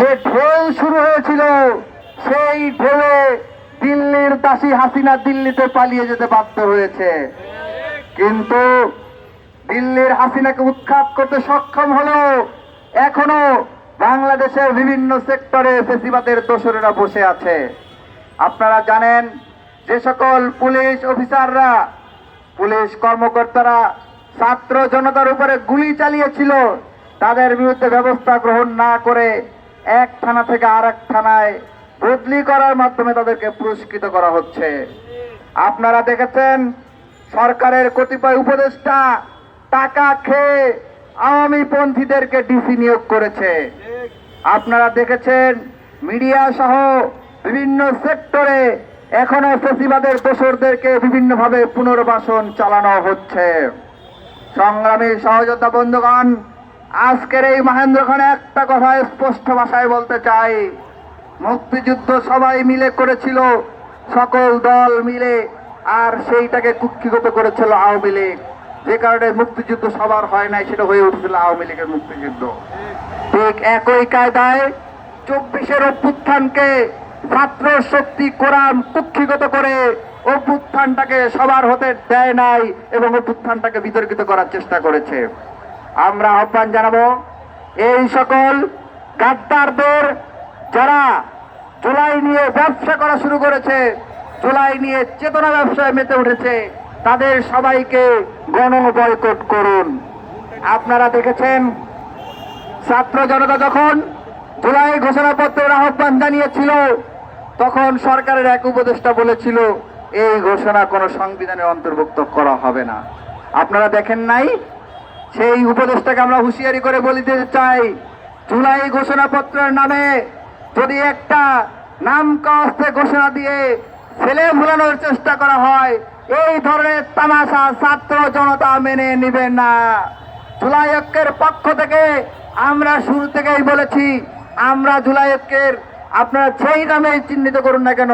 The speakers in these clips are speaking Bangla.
যে ঢেউ শুরু হয়েছিল, সেই ঢেউয়ে দিল্লির দাসী হাসিনা দিল্লিতে পালিয়ে যেতে বাধ্য হয়েছে। কিন্তু দিল্লির হাসিনাকে উৎখাত করতে সক্ষম হলেও এখনও বাংলাদেশের বিভিন্ন সেক্টরে ফেসিবাদের দোসরেরা বসে আছে। আপনারা জানেন, যে সকল পুলিশ অফিসাররা, পুলিশ কর্মকর্তারা ছাত্র জনতার উপরে গুলি চালিয়েছিল, তাদের বিরুদ্ধে ব্যবস্থা গ্রহণ না করে এক থানা থেকে আর এক থানায় বদলি করার মাধ্যমে তাদেরকে পুরস্কৃত করা হচ্ছে। আপনারা দেখেছেন, সরকারের কতিপয় উপদেষ্টা টাকা খেয়ে আওয়ামী পন্থীদেরকে ডিসি নিয়োগ করেছে। আপনারা দেখেছেন, মিডিয়া সহ বিভিন্ন সেক্টরে এখনও ফেসিবাদের দোসরদেরকে বিভিন্নভাবে পুনর্বাসন চালানো হচ্ছে। সংগ্রামী সহযোদ্ধা বন্ধুগণ আজকের এই মহেন্দ্রক্ষণে একটা কথা স্পষ্ট ভাষায় বলতে চাই। মুক্তিযুদ্ধ সবাই মিলে করেছিল, সকল দল মিলে, আর সেইটাকে কুক্ষিগত করেছিল আওয়ামী লীগ। যে কারণে মুক্তিযুদ্ধ সবার হয় নাই, সেটা হয়ে উঠেছিল আওয়ামী লীগের মুক্তিযুদ্ধ। ঠিক একই কায়দায় চব্বিশের অভ্যুত্থানকে ছাত্র শক্তি কোরআন কুক্ষিগত করে অভ্যুত্থানটাকে সবার হতে দেয় নাই এবং অভ্যুত্থানটাকে বিতর্কিত করার চেষ্টা করেছে। আমরা আহ্বান জানাব এই সকল গাদ্দারদের যারা জুলাই নিয়ে ব্যবসা করা শুরু করেছে জুলাই নিয়ে চেতনা ব্যবসায় মেতে উঠেছে, তাদের সবাইকে গণ বয়কট করুন। আপনারা দেখেছেন, ছাত্র জনতা যখন জুলাই ঘোষণাপত্রের আহ্বান জানিয়েছিল, তখন সরকারের এক উপদেষ্টা বলেছিল, এই ঘোষণা কোনো সংবিধানের অন্তর্ভুক্ত করা হবে না। আপনারা দেখেন নাই সেই উপদেশটাকে আমরা হুঁশিয়ারি করে বলে দিতে চাই, জুলাই ঘোষণাপত্রের নামে যদি একটা নাম কাস্তে ঘোষণা দিয়ে ছেলে ভুলানোর চেষ্টা করা হয়, এই ধরনের তামাশা ছাত্র জনতা মেনে নিবে না। জুলাই ঐক্যের পক্ষ থেকে আমরা শুরু থেকেই বলেছি, আমরা জুলাই ঐক্যের আপনারা যেই নামে চিহ্নিত করুন না কেন,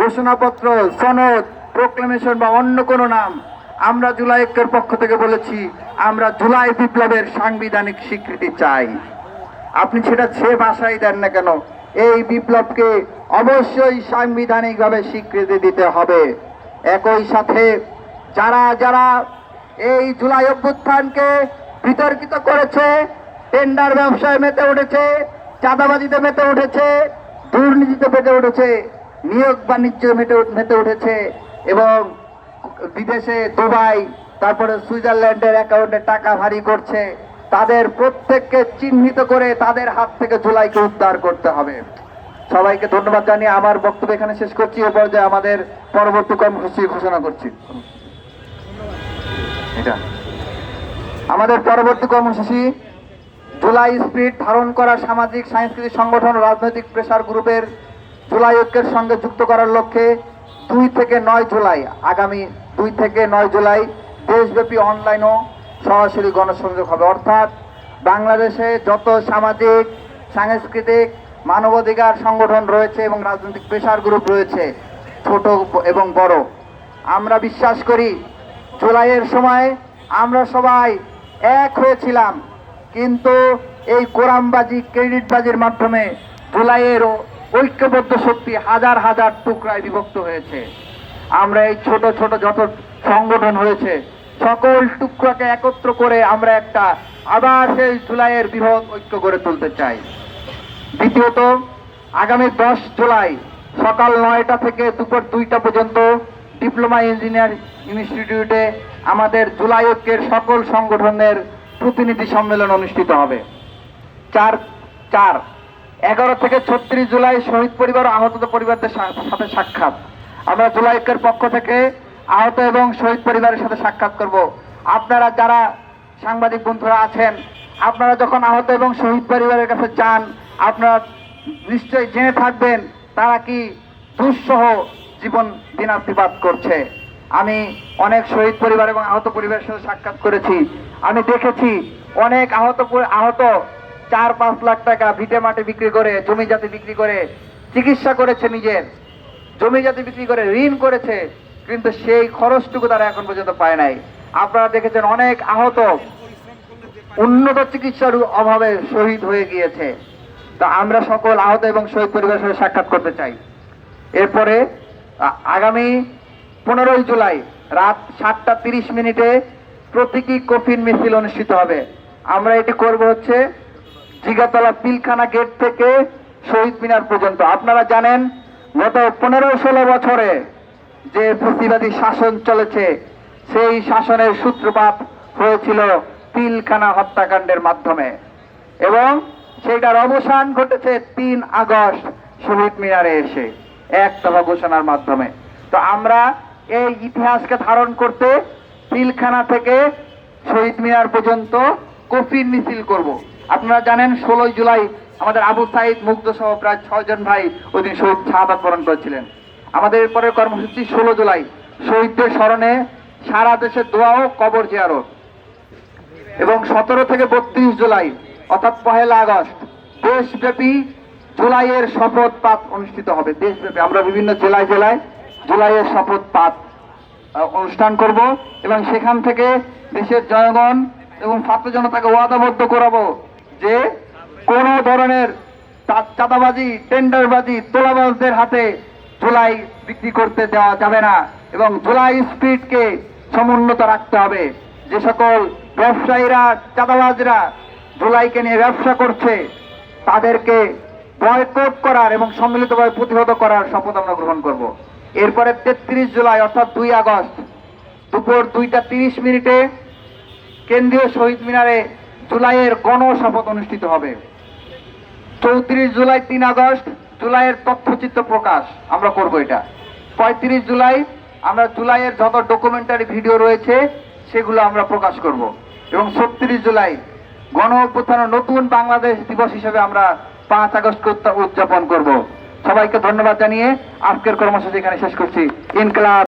ঘোষণাপত্র, সনদ প্রোক্লেমেশন বা অন্য কোনো নাম আমরা জুলাই ঐক্যের পক্ষ থেকে বলেছি, আমরা জুলাই বিপ্লবের সাংবিধানিক স্বীকৃতি চাই। আপনি সেটা যে ভাষাই দেন না কেন, এই বিপ্লবকে অবশ্যই সাংবিধানিকভাবে স্বীকৃতি দিতে হবে। একই সাথে যারা যারা এই জুলাই অভ্যুত্থানকে বিতর্কিত করেছে, টেন্ডার ব্যবসায় মেতে উঠেছে, চাঁদাবাজিতে মেতে উঠেছে, দুর্নীতিতে মেতে উঠেছে, নিয়োগ বাণিজ্য মেতে মেতে উঠেছে এবং বিদেশে দুবাই, তারপরে সুইজারল্যান্ডের অ্যাকাউন্টে টাকা ভারী করছে। তাদের প্রত্যেককে চিহ্নিত করে তাদের হাত থেকে জুলাইকে উদ্ধার করতে হবে। সবাইকে ধন্যবাদ জানিয়ে আমার বক্তব্য এখানে শেষ করছি। এ পর্যায়ে আমাদের পরবর্তী কর্মসূচি ঘোষণা করছি। এটা। আমাদের পরবর্তী কর্মসূচি জুলাই স্পিড ধারণ করা সামাজিক, সাংস্কৃতিক সংগঠন, রাজনৈতিক প্রেসার গ্রুপের জুলাই ঐক্যের সঙ্গে যুক্ত করার লক্ষ্যে দুই থেকে নয় জুলাই আগামী দুই থেকে নয় জুলাই দেশব্যাপী অনলাইনও সরাসরি গণসংযোগ হবে। অর্থাৎ বাংলাদেশে যত সামাজিক, সাংস্কৃতিক, মানবাধিকার সংগঠন রয়েছে এবং রাজনৈতিক প্রেসার গ্রুপ রয়েছে, ছোট এবং বড়, আমরা বিশ্বাস করি জুলাইয়ের সময় আমরা সবাই এক হয়েছিলাম। কিন্তু এই কোরআনবাজি ক্রেডিটবাজির মাধ্যমে জুলাইয়ের ঐক্যবদ্ধ শক্তি হাজার হাজার টুকরায় বিভক্ত হয়েছে। আমরা এই ছোট ছোট যত সংগঠন হয়েছে, সকল টুকরাকে একত্র করে আমরা একটা আবার সেই জুলাইয়ের বৃহৎ ঐক্য গড়ে তুলতে চাই। দ্বিতীয়ত, আগামী দশ জুলাই সকাল নয়টা থেকে দুপুর দুইটা পর্যন্ত ডিপ্লোমা ইঞ্জিনিয়ার ইনস্টিটিউটে আমাদের জুলাই ঐক্যের সকল সংগঠনের প্রতিনিধি সম্মেলন অনুষ্ঠিত হবে। চার চার, এগারো থেকে ছত্রিশ জুলাই শহীদ পরিবার ও আহত পরিবারদের সাথে সাক্ষাৎ। আমরা জুলাই ঐক্যের পক্ষ থেকে আহত এবং শহীদ পরিবারের সাথে সাক্ষাৎ করব। আপনারা যারা সাংবাদিক বন্ধুরা আছেন, আপনারা যখন আহত এবং শহীদ পরিবারের কাছে যান, আপনারা নিশ্চয়ই জেনে থাকবেন তারা কি দুঃসহ জীবন দিনাতিপাত করছে। আমি অনেক শহীদ পরিবার এবং আহত পরিবারের সাথে সাক্ষাৎ করেছি। আমি দেখেছি অনেক আহত আহত চার পাঁচ লাখ টাকা ভিটে মাটি বিক্রি করে, জমি জাতি বিক্রি করে, চিকিৎসা করেছে নিজের। জমি জাতি বিক্রি করে ঋণ করেছে, কিন্তু সেই খরচটুকু তারা এখন পর্যন্ত পায় নাই। আপনারা দেখেছেন অনেক আহত উন্নত চিকিৎসার অভাবে শহীদ হয়ে গিয়েছে। তা আমরা সকল আহত এবং শহীদ পরিবারের সাথে সাক্ষাৎ করতে চাই। এরপরে আগামী পনেরোই জুলাই রাত সাতটা তিরিশ মিনিটে প্রতীকী কফিন মিছিল অনুষ্ঠিত হবে। আমরা এটি করব হচ্ছে জিগাতলা পিলখানা গেট থেকে শহীদ মিনার পর্যন্ত। আপনারা জানেন গত পনেরো ষোলো বছরে যে ফসিবাদী শাসন চলেছে, সেই শাসনের সূত্রপাত হয়েছিল পিলখানা হত্যাকাণ্ডের মাধ্যমে। এবং সেটার অবসান ঘটেছে তিন আগস্ট শহীদ মিনারে এসে এক দফা ঘোষণার মাধ্যমে। তো আমরা এই ইতিহাসকে ধারণ করতে পিলখানা থেকে শহীদ মিনার পর্যন্ত কফিন মিছিল করব। আপনারা জানেন ষোলোই জুলাই আমাদের আবু সাইদ, মুগ্ধ সহ প্রায় ছয়জন ভাই ওই দিন শহীদ শাহাদাত বরণ করেছিলেন। আমাদের পরের কর্মসূচি ষোলো জুলাই। শহীদদের স্মরণে সারা দেশে দোয়া ও কবর জিয়ারত। এবং সতেরো থেকে বত্রিশ জুলাই, অর্থাৎ পহেলা আগস্ট, দেশব্যাপী জুলাইয়ের শপথ পাঠ অনুষ্ঠিত হবে। দেশব্যাপী, আমরা বিভিন্ন জেলায় জেলায় জুলাইয়ের শপথ পাঠ অনুষ্ঠান করব এবং সেখান থেকে দেশের জনগণ এবং ছাত্র জনতাকে ওয়াদাবদ্ধ করাবো যে ধরনের চাঁদাবাজি টেন্ডারবাজি, তোলাবাজদের হাতে জুলাই বিক্রি করতে দেওয়া যাবে না এবং জুলাই স্পিডকে সমুন্নত রাখতে হবে। যে সকল ব্যবসায়ীরা, চাঁদাবাজরা জুলাইকে নিয়ে ব্যবসা করছে, তাদেরকে বয়কট করার এবং সম্মিলিতভাবে প্রতিহত করার শপথ আমরা গ্রহণ করব। এরপরে তেত্রিশ জুলাই, অর্থাৎ দুই আগস্ট, দুপুর দুইটা তিরিশ মিনিটে কেন্দ্রীয় শহীদ মিনারে জুলাইয়ের গণ শপথ অনুষ্ঠিত হবে। চৌত্রিশ জুলাই তিন আগস্ট, জুলাইয়ের তথ্যচিত্র প্রকাশ। আমরা করব এটা। পঁয়ত্রিশ জুলাই, আমরা জুলাইয়ের যত ডকুমেন্টারি ভিডিও রয়েছে, সেগুলো আমরা প্রকাশ করব। এবং ছত্রিশ জুলাই, গণ অভ্যুত্থান ও নতুন বাংলাদেশ দিবস হিসেবে আমরা পাঁচ আগস্টকে উদযাপন করব। সবাইকে ধন্যবাদ জানিয়ে আজকের কর্মসূচি এখানে শেষ করছি। ইনকলাব।